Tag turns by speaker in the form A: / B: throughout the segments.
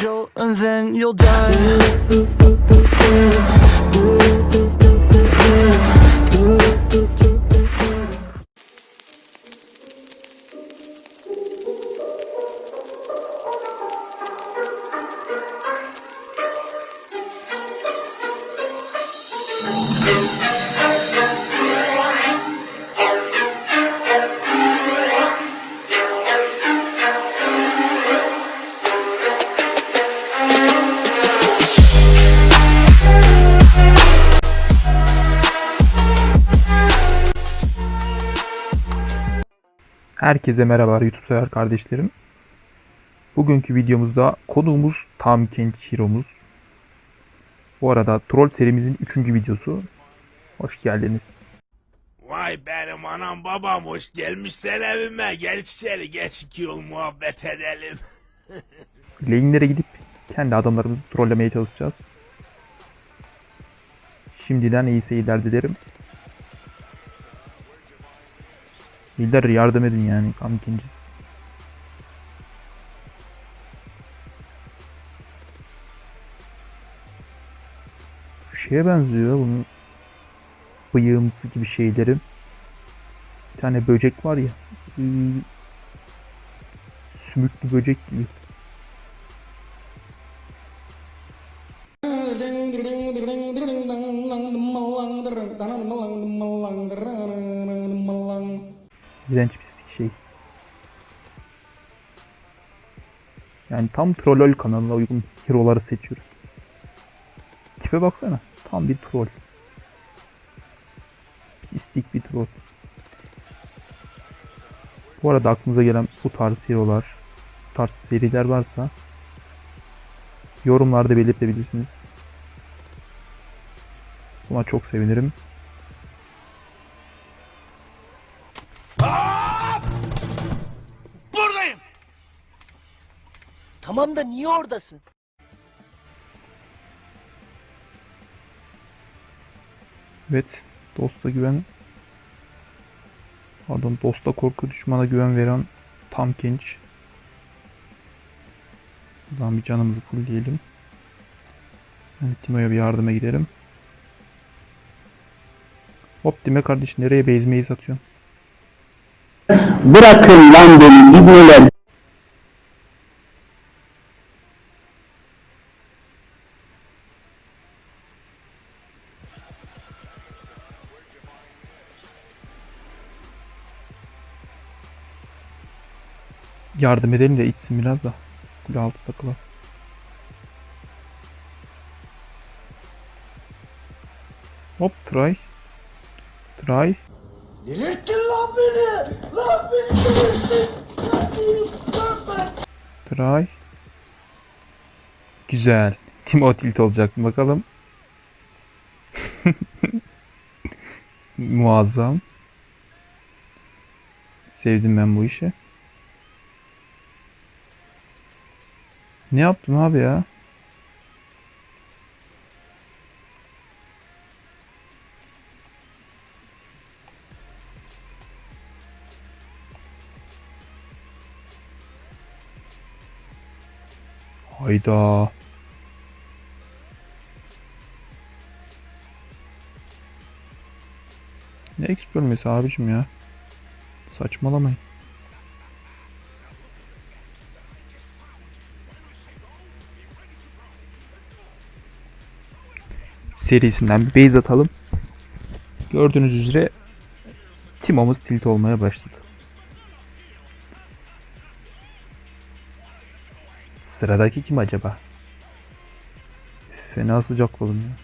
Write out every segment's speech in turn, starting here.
A: Jolt and then you'll die.
B: Herkese merhabalar YouTube sever kardeşlerim. Bugünkü videomuzda konuğumuz Tam Hero'muz. Bu arada Troll serimizin 3. videosu. Hoş geldiniz.
C: Vay benim anam babam hoş gelmişsen evime. Gel içeri geç iki yol muhabbet edelim.
B: Lane'lere gidip kendi adamlarımızı trollemeye çalışacağız. Şimdiden iyi seyirler dilerim. Beyler yardım edin yani. Bu şeye benziyor bunun bıyığımsı gibi şeylerin. Bir tane böcek var ya. Sümüklü böcek gibi. İğrenç bir şey. Yani tam trollol kanalına uygun hero'ları seçiyoruz. Tipe baksana. Tam bir troll. Pislik bir troll. Bu arada aklınıza gelen bu tarz hero'lar, bu tarz seriler varsa yorumlarda belirtebilirsiniz. Buna çok sevinirim.
D: Tamam da niye oradasın?
B: Evet. Dosta güven. Pardon. Dosta korku düşmana güven veren tam genç. Buradan bir canımızı fullleyelim. Evet, Timo'ya bir yardıma gidelim. Hop Dime kardeş nereye bezmeyi satıyorsun?
E: Bırakın lan beni ibneler.
B: Yardım edelim de içsin biraz da. Kule altı takılalım. Hop try. Try. Try. Güzel. Timo tilt olacak bakalım. Muazzam. Sevdim ben bu işi. Ne yaptım abi ya? Hayda. Ne exp bölmesi abicim ya? Saçmalamayın. Serisinden bir base atalım. Gördüğünüz üzere Timo'muz tilt olmaya başladı. Sıradaki kim acaba? Fena sıcak ya.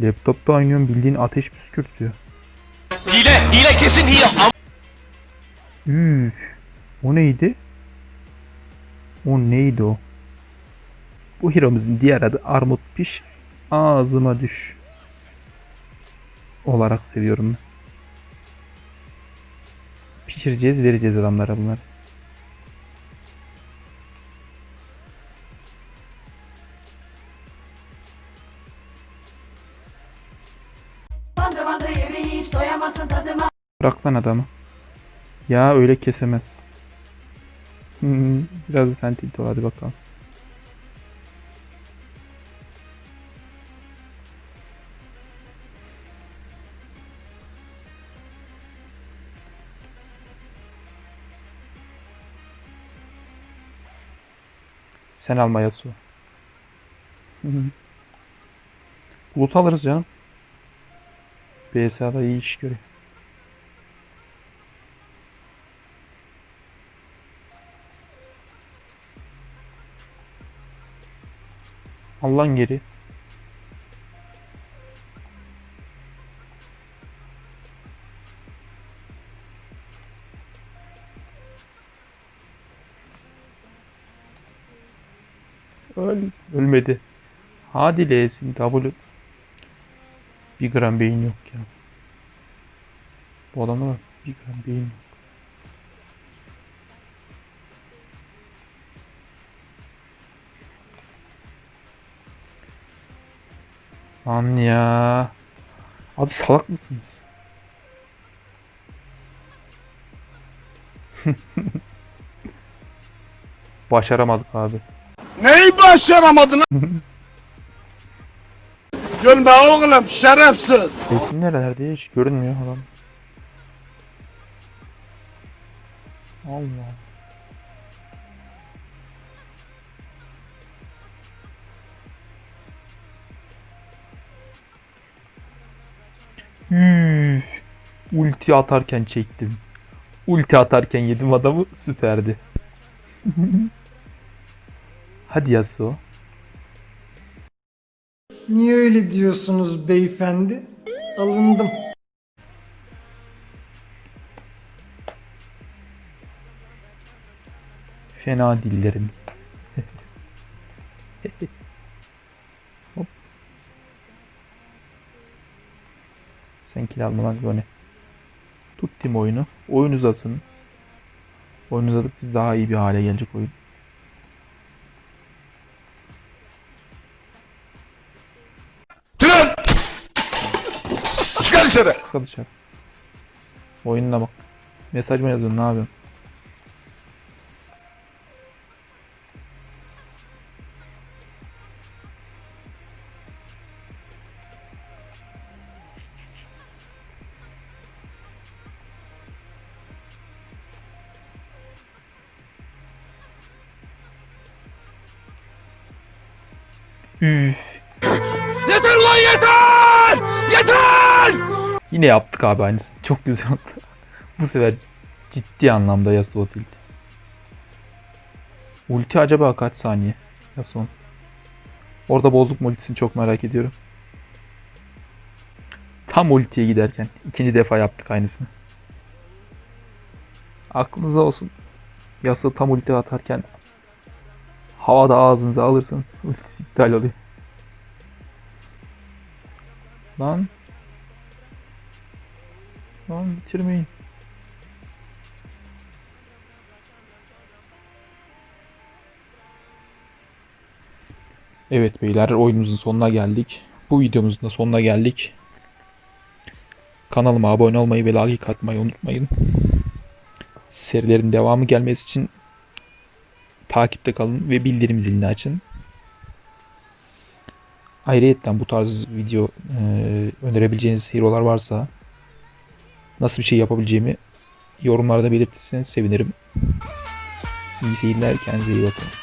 B: Laptopta oynuyorum bildiğin ateş püskürtüyor.
C: Hile, hile kesin hile.
B: Üf. O neydi? O neydi o? Bu hero'muzun diğer adı Armut Piş. Ağzıma düş. Olarak seviyorum ben. Pişireceğiz, vereceğiz adamlara bunları.
F: Bandı bandı yemeği hiç doyamazsın tadıma.
B: Bırak lan adamı. Ya öyle kesemez. Hmm, Biraz da sen tilt ol hadi bakalım. Sen alma Yasuo. Bulut alırız canım. BSA'da iyi iş görüyor. Allah'ın geri. Öl, ölmedi. Hadi L'sin W. Bir gram beyin yok ya. Bu adamda bak bir gram beyin yok. Lan ya. Abi salak mısınız? Başaramadık abi.
D: Neyi başaramadın? Gülme oğlum şerefsiz.
B: Sesin nerelerde hiç görünmüyor adam. Allah. Üf. Ulti atarken çektim. Ulti atarken yedim adamı süperdi. Hadi Yasuo.
G: Niye öyle diyorsunuz beyefendi? Alındım.
B: Fena dillerim. Hop. Sen kill alma lan Gone. Tuttum oyunu. Oyun uzasın. Oyun uzadıkça daha iyi bir hale gelecek oyun.
D: Dışarı.
B: Arkadaşlar. Oyununa bak. Mesaj mı yazıyorsun? Ne yapıyorsun? Üf.
C: Yeter lan yeter! Yeter!
B: Yine yaptık abi aynısını. Çok güzel oldu. Bu sefer ciddi anlamda Yasuo tilt. Ulti acaba kaç saniye? Yasuo'nun. Orada bozuk mu ultisini çok merak ediyorum. Tam ultiye giderken ikinci defa yaptık aynısını. Aklınıza olsun. Yasuo tam ulti atarken havada ağzınıza alırsanız ultisi iptal oluyor. Lan Lan bitirmeyin. Evet beyler oyunumuzun sonuna geldik. Bu videomuzun da sonuna geldik. Kanalıma abone olmayı ve like atmayı unutmayın. Serilerin devamı gelmesi için takipte kalın ve bildirim zilini açın. Ayrıca bu tarz video e, önerebileceğiniz hero'lar varsa nasıl bir şey yapabileceğimi yorumlarda belirtirseniz sevinirim. İyi seyirler, kendinize iyi bakın.